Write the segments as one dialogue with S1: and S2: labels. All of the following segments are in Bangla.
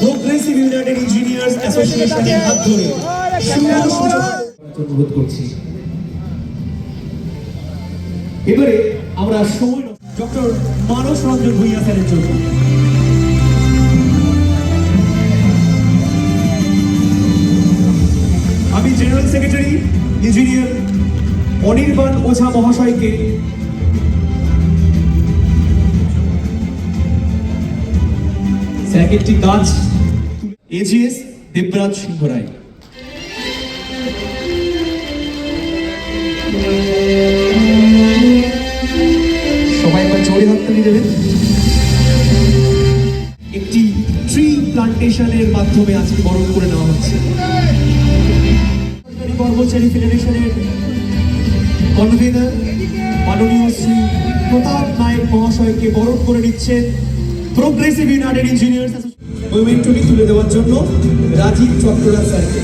S1: প্রোগ্রেসিভ ইউনাইটেড ইঞ্জিনিয়ার্স অ্যাসোসিয়েশনের হাত ধরে। করছি। এবারে আমরা সময় ডক্টর মানস রঞ্জন ভূঁইয়া স্যারের জন্য। আমি general secretary, engineer Anirban Ojha মহাশয়কে একটি কাজ এজিএস দেবরাজ সিংহ রায়। সবাই একবার জোরে হাততালি দেবেন। একটি ট্রি প্লান্টেশনের মাধ্যমে আজকে বরণ করে নেওয়া হচ্ছে। কর্মচারী ফেডারেশনের কনভেনার মাননীয় শ্রী প্রতাপ নায়ক মহাশয়কে বরণ করে নিচ্ছেন। প্রোগ্রেসিভ ইউনাইটেড ইঞ্জিনিয়ার্স মোমেন্টুটি তুলে দেওয়ার জন্য রাজীব চট্টরা স্যারকে।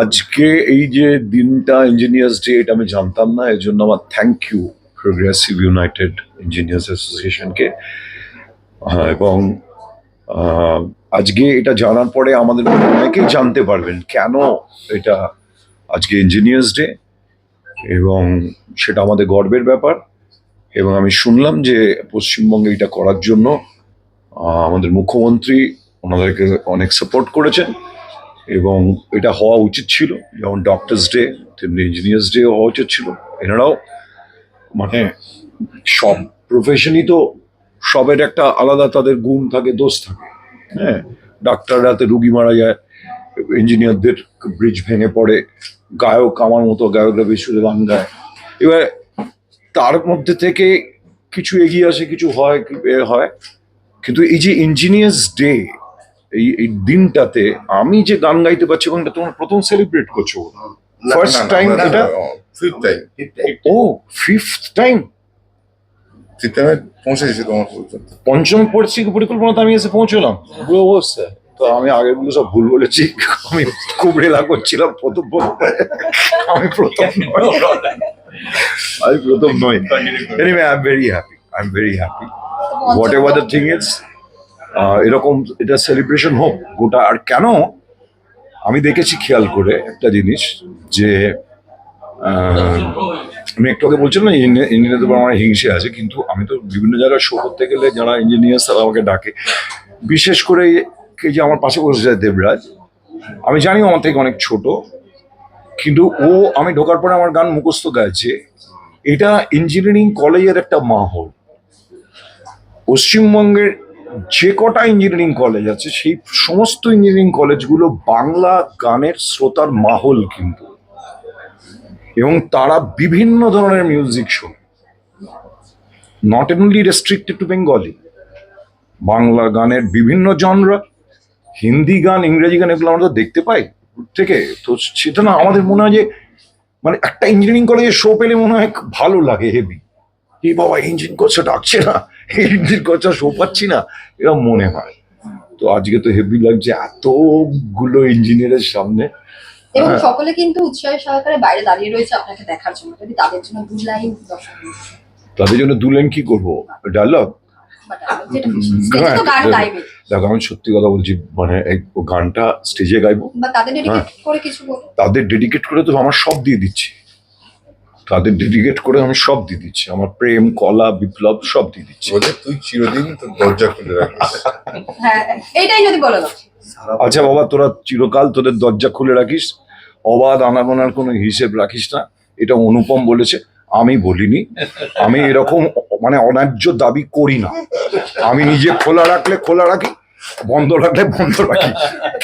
S2: আজকে এই যে দিনটা ইঞ্জিনিয়ার্স ডে এটা আমি জানতাম না, এর জন্য আমার thank you progressive united engineers অ্যাসোসিয়েশনকে এবং আজকে এটা জানার পরে আমাদের অনেকেই জানতে পারবেন কেন এটা আজকে ইঞ্জিনিয়ার্স ডে এবং সেটা আমাদের গর্বের ব্যাপার। এবং আমি শুনলাম যে পশ্চিমবঙ্গে এটা করার জন্য আমাদের মুখ্যমন্ত্রী ওনাদেরকে অনেক সাপোর্ট করেছেন এবং এটা হওয়া উচিত ছিল। যেমন ডক্টরস ডে তেমনি ইঞ্জিনিয়ার্স ডে হওয়া উচিত ছিল। এনারাও মানে সব প্রফেশনই তো সবের একটা আলাদা, তাদের গুণ থাকে, দোষ থাকে। হ্যাঁ ডাক্তাররা তো রুগী মারা যায় ইঞ্জিনিয়ারদের ব্রিজ ভেঙে পড়ে, গায়ক আমার মতো গায়করা বিশুদ্ধ গান গায়। এবার তার মধ্যে থেকে কিছু এগিয়ে আসে কিছু হয় এ হয়। কিন্তু এই যে ইঞ্জিনিয়ার্স ডে এই এই দিনটাতে আমি যে গান গাইতে পারছি এবং এটা তোমার প্রথম সেলিব্রেট করছ ফার্স্ট টাইম এটা?
S3: ফিফথ টাইম
S2: ও ফিফথ টাইম
S3: টাইমে তোমার পর্যন্ত।
S2: পঞ্চম পরিস্থিতি পরিকল্পনাতে আমি এসে পৌঁছলাম? পুরো অবস্থা। তো আমি আগেরগুলো সব ভুল বলেছি আমি খুব রেলা করছিলাম প্রথম। আমি প্রথম। আমি প্রথম নই anyway I am very happy I am very happy whatever the thing is এরকম, এটা সেলিব্রেশন হোক, গোটা, আর কেন? আমি দেখেছি খেয়াল করে একটা জিনিস যে আমি একটু আগে বলছিলাম না ইঞ্জিনিয়ারদের আমার হিংসে আছে, কিন্তু আমি তো বিভিন্ন জায়গায় শো করতে গেলে যারা ইঞ্জিনিয়ার তারা আমাকে ডাকে। বিশেষ করে কে যে আমার পাশে বসে যায় দেবরাজ, আমি জানি আমার থেকে অনেক ছোট, কিন্তু ও, আমি ঢোকার পরে আমার গান মুখস্থ গাইছে। এটা ইঞ্জিনিয়ারিং কলেজের একটা মাহল। পশ্চিমবঙ্গের যে কটা ইঞ্জিনিয়ারিং কলেজ আছে, সেই সমস্ত ইঞ্জিনিয়ারিং কলেজগুলো বাংলা গানের শ্রোতার মাহল কিন্তু। এবং তারা বিভিন্ন ধরনের music show not only restricted to Bengali Bangla গানের বিভিন্ন জনরা হিন্দি গান, ইংরেজি গান এগুলো আমরা তো দেখতে পাই। থেকে তো সেটা না, আমাদের মনে হয় যে মানে একটা ইঞ্জিনিয়ারিং কলেজে শো পেলে মনে হয় ভালো লাগে হেভি এই বাবা ইঞ্জিন কোচটা ডাকছে না? ইঞ্জিন কোচটা শো পাচ্ছি না। এরকম মনে হয়। তো আজকে তো হেভি লাগছে এতগুলো ইঞ্জিনিয়ারের সামনে।
S4: এবং
S2: হ্যাঁ।
S4: সকলে কিন্তু উৎসাহের সহকারে বাইরে দাঁড়িয়ে রয়েছে আপনাকে দেখার জন্য। যদি তাদের জন্য দু লাইন দর্শক
S2: তাদের জন্য দুলেন কি করব? ডায়লগ
S4: এ গান গাইবে
S2: দেখো আমি সত্যি কথা বলছি মানে গানটা স্টেজে গাইবো।
S4: তাদের ডেডিকেট
S2: হ্যাঁ।
S4: করে কিছু বলুন
S2: তাদের ডেডিকেট করে তো আমার সব দিয়ে দিচ্ছি। তাদের ডেডিকেট করে আমি সব দিয়ে দিচ্ছি। আমার প্রেম কলা বিপ্লব সব দিয়ে দিচ্ছি।
S3: বলে তুই চিরদিন তোর দরজা খুলে রাখিস।
S4: হ্যাঁ এইটাই যদি বলে
S2: আচ্ছা বাবা তোরা চিরকাল তোদের দরজা খুলে রাখিস। অবাধ আনাগোনার কোনো হিসেব রাখিস না। এটা অনুপম বলেছে। আমি বলিনি, আমি এরকম মানে অন্যায্য দাবি করি না। আমি নিজে খোলা রাখলে খোলা রাখি, বন্ধ রাখলে বন্ধ রাখি।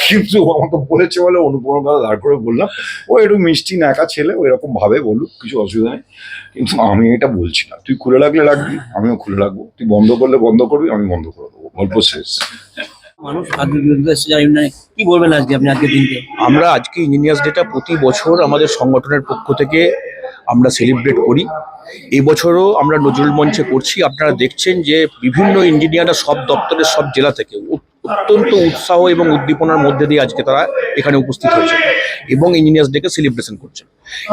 S2: কিন্তু আমাকে বলেছে বলে অনুপম কথা দাঁড় করে বললাম, ও একটু মিষ্টি ন্যাকা ছেলে, ও এরকম ভাবে বলুক, কিছু অসুবিধা নেই। কিন্তু আমি এটা বলছি না। তুই খুলে রাখলে রাখবি, আমিও খুলে রাখব। তুই বন্ধ করলে বন্ধ করবি, আমি বন্ধ করে দেবো। গল্প শেষ।
S5: মানুষ বলবেন আজকে আপনি দিনকে?
S6: আমরা আজকে ইঞ্জিনিয়ার্স ডেটা প্রতি বছর আমাদের সংগঠনের পক্ষ থেকে আমরা সেলিব্রেট করি। এবছরও আমরা নজরুল মঞ্চে করছি। আপনারা দেখছেন যে বিভিন্ন ইঞ্জিনিয়াররা সব দপ্তরের সব জেলা থেকে অত্যন্ত উৎসাহ এবং উদ্দীপনার মধ্যে দিয়ে আজকে তারা এখানে উপস্থিত হয়েছে এবং ইঞ্জিনিয়ার্স ডেকে সেলিব্রেশন করছেন।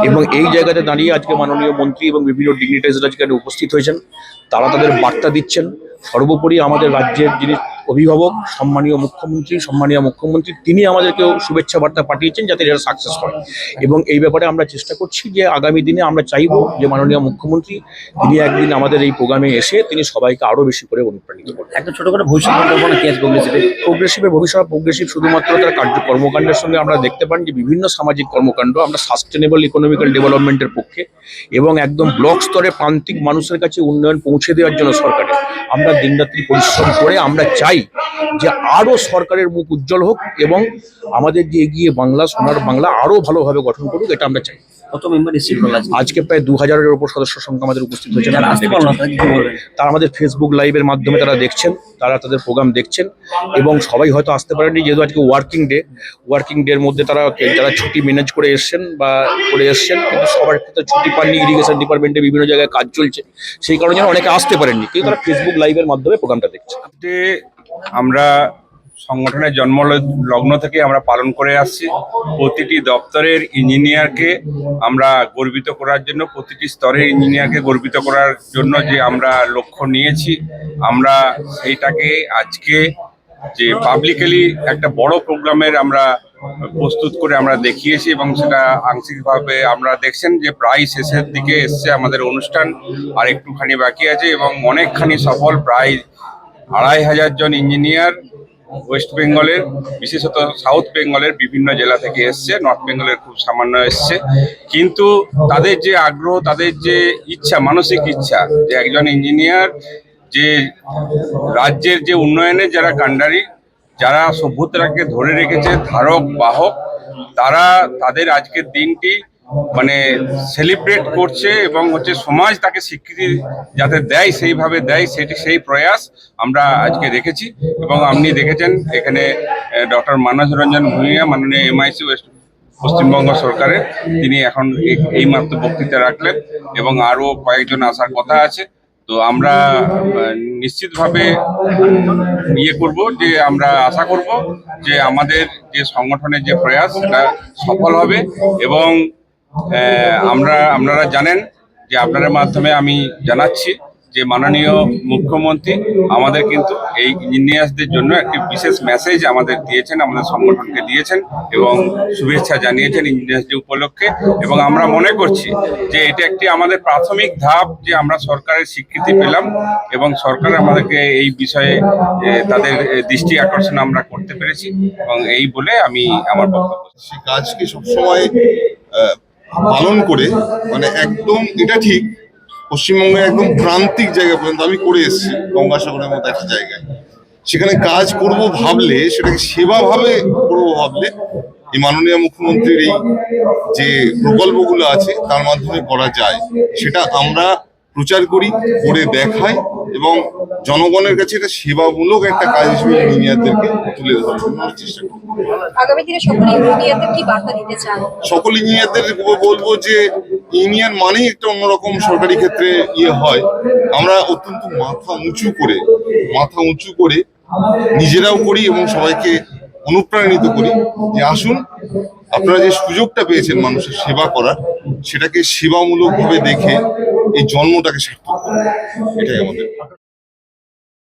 S6: এবং এই জায়গাতে দাঁড়িয়ে আজকে মাননীয় মন্ত্রী এবং বিভিন্ন ডিগনিটাইজার আজকে উপস্থিত হয়েছেন। তারা তাদের বার্তা দিচ্ছেন। সর্বোপরি আমাদের রাজ্যের যিনি অভিভাবক সম্মানীয় মুখ্যমন্ত্রী সম্মানীয় মুখ্যমন্ত্রী তিনি আমাদেরকেও শুভেচ্ছা বার্তা পাঠিয়েছেন যাতে এটা সাকসেস হয় এবং এই ব্যাপারে আমরা চেষ্টা করছি যে আগামী দিনে আমরা চাইব যে মাননীয় মুখ্যমন্ত্রী তিনি একদিন আমাদের এই প্রোগ্রামে এসে তিনি সবাইকে আরও বেশি করে অনুপ্রাণিত করবেন।
S5: একটা ছোটো করে ভবিষ্যৎ
S6: প্রোগ্রেসিভের ভবিষ্যৎ প্রোগ্রেসিভ শুধুমাত্র তার কার্য কর্মকাণ্ডের সঙ্গে আমরা দেখতে পান যে বিভিন্ন সামাজিক কর্মকাণ্ড আমরা সাস্টেনেবল ইকোনমিক্যাল ডেভেলপমেন্টের পক্ষে এবং একদম ব্লক স্তরে প্রান্তিক মানুষের কাছে উন্নয়ন পৌঁছে দেওয়ার জন্য সরকারে আমরা দিনরাত্রি পরিশ্রম করে আমরা চাই যে আরও সরকারের মুখ উজ্জ্বল হোক এবং আমাদের যে এগিয়ে বাংলা সোনার বাংলা আরও ভালোভাবে গঠন করুক এটা আমরা চাই।
S5: কত মেম্বার আজকে
S6: আজকে প্রায় দু হাজারের ওপর সদস্য সংখ্যা আমাদের উপস্থিত হয়েছে। তারা আমাদের ফেসবুক লাইভের মাধ্যমে তারা দেখছেন তারা তাদের প্রোগ্রাম দেখছেন এবং সবাই হয়তো আসতে পারেননি যেহেতু আজকে ওয়ার্কিং ডে ওয়ার্কিং ডের মধ্যে তারা যারা ছুটি ম্যানেজ করে এসছেন বা করে এসছেন কিন্তু সবার ক্ষেত্রে ছুটি পাননি ইরিগেশন ডিপার্টমেন্টে বিভিন্ন জায়গায় কাজ চলছে সেই কারণে অনেকে আসতে পারেননি কিন্তু তারা ফেসবুক লাইভের মাধ্যমে প্রোগ্রামটা দেখছে।
S7: আমরা সংগঠনের জন্ম লগ্ন থেকে আমরা পালন করে আসছি। প্রতিটি দপ্তরের ইঞ্জিনিয়ারকে আমরা গর্বিত করার জন্য, প্রতিটি স্তরের ইঞ্জিনিয়ারকে গর্বিত করার জন্য যে আমরা লক্ষ্য নিয়েছি। আমরা সেইটাকে আজকে যে পাবলিকালি একটা বড় প্রোগ্রামের আমরা প্রস্তুত করে আমরা দেখিয়েছি এবং সেটা আংশিকভাবে আমরা দেখছেন যে প্রায় শেষের দিকে এসছে আমাদের অনুষ্ঠান। আর একটুখানি বাকি আছে এবং অনেকখানি সফল প্রায় আড়াই হাজার জন ইঞ্জিনিয়ার ওয়েস্ট বেঙ্গলের, বিশেষত সাউথ বেঙ্গলের বিভিন্ন জেলা থেকে এসছে, নর্থ বেঙ্গলের খুব সামান্য এসছে। কিন্তু তাদের যে আগ্রহ, তাদের যে ইচ্ছা, মানসিক ইচ্ছা যে একজন ইঞ্জিনিয়ার, যে রাজ্যের যে উন্নয়নের যারা কাণ্ডারি যারা সভ্যতাকে ধরে রেখেছে, ধারক, বাহক, তারা তাদের আজকের দিনটি মানে সেলিব্রেট করছে এবং হচ্ছে সমাজ তাকে স্বীকৃতি যাতে দেয়, সেইভাবে দেয়, সেটি সেই প্রয়াস আমরা আজকে দেখেছি। এবং আপনি দেখেছেন এখানে ডক্টর মানস রঞ্জন ভূঁইয়া, মাননীয় এমআইসি ওয়েস্ট পশ্চিমবঙ্গ সরকারের, তিনি এখন এই- এইমাত্র বক্তৃতা রাখলেন এবং আরও কয়েকজন আসার কথা আছে। তো আমরা নিশ্চিতভাবে ইয়ে করব যে আমরা আশা করব যে আমাদের যে সংগঠনের যে প্রয়াস, সেটা সফল হবে এবং আমরা, আপনারা জানেন যে আপনাদের মাধ্যমে আমি জানাচ্ছি যে মাননীয় মুখ্যমন্ত্রী আমাদের কিন্তু এই ইঞ্জিনিয়ার্সদের জন্য একটি বিশেষ মেসেজ আমাদের দিয়েছেন, আমাদের সংগঠনকে দিয়েছেন এবং শুভেচ্ছা জানিয়েছেন ইঞ্জিনিয়ার্স ডে উপলক্ষে এবং আমরা মনে করছি যে এটা একটি আমাদের প্রাথমিক ধাপ যে আমরা সরকারের স্বীকৃতি পেলাম এবং সরকার আমাদেরকে এই বিষয়ে তাদের দৃষ্টি আকর্ষণ আমরা করতে পেরেছি এবং এই বলে আমি আমার বক্তব্য
S3: কাজকে সবসময় পালন করে মানে একদম এটা ঠিক, পশ্চিমবঙ্গের একদম প্রান্তিক জায়গা পর্যন্ত আমি করে এসেছি, গঙ্গাসাগরের মতো একটা জায়গায়। সেখানে কাজ করব ভাবলে, সেটাকে সেবাভাবে করব ভাবলে, এই মাননীয় মুখ্যমন্ত্রীর এই যে প্রকল্পগুলো আছে, তার মাধ্যমে করা যায়। সেটা আমরা প্রচার করি, করে দেখাই এবং জনগণের কাছে এটা সেবামূলক একটা কাজ হিসেবে ইঞ্জিনিয়ারদেরকে তুলে ধরার চেষ্টা করি
S4: আগামী দিনে সকল ইঞ্জিনিয়ারদের কি বার্তা দিতে চান?
S3: সকল ইঞ্জিনিয়ারদের বলব যে ইউনিয়ন মানেই একটা অন্যরকম সরকারি ক্ষেত্রে ইয়ে হয়। আমরা অত্যন্ত মাথা উঁচু করে মাথা উঁচু করে নিজেরাও করি এবং সবাইকে অনুপ্রাণিত করি যে আসুন আপনারা যে সুযোগটা পেয়েছেন মানুষের সেবা করার সেটাকে সেবামূলকভাবে দেখে এই জন্মটাকে সার্থক এটাই আমাদের।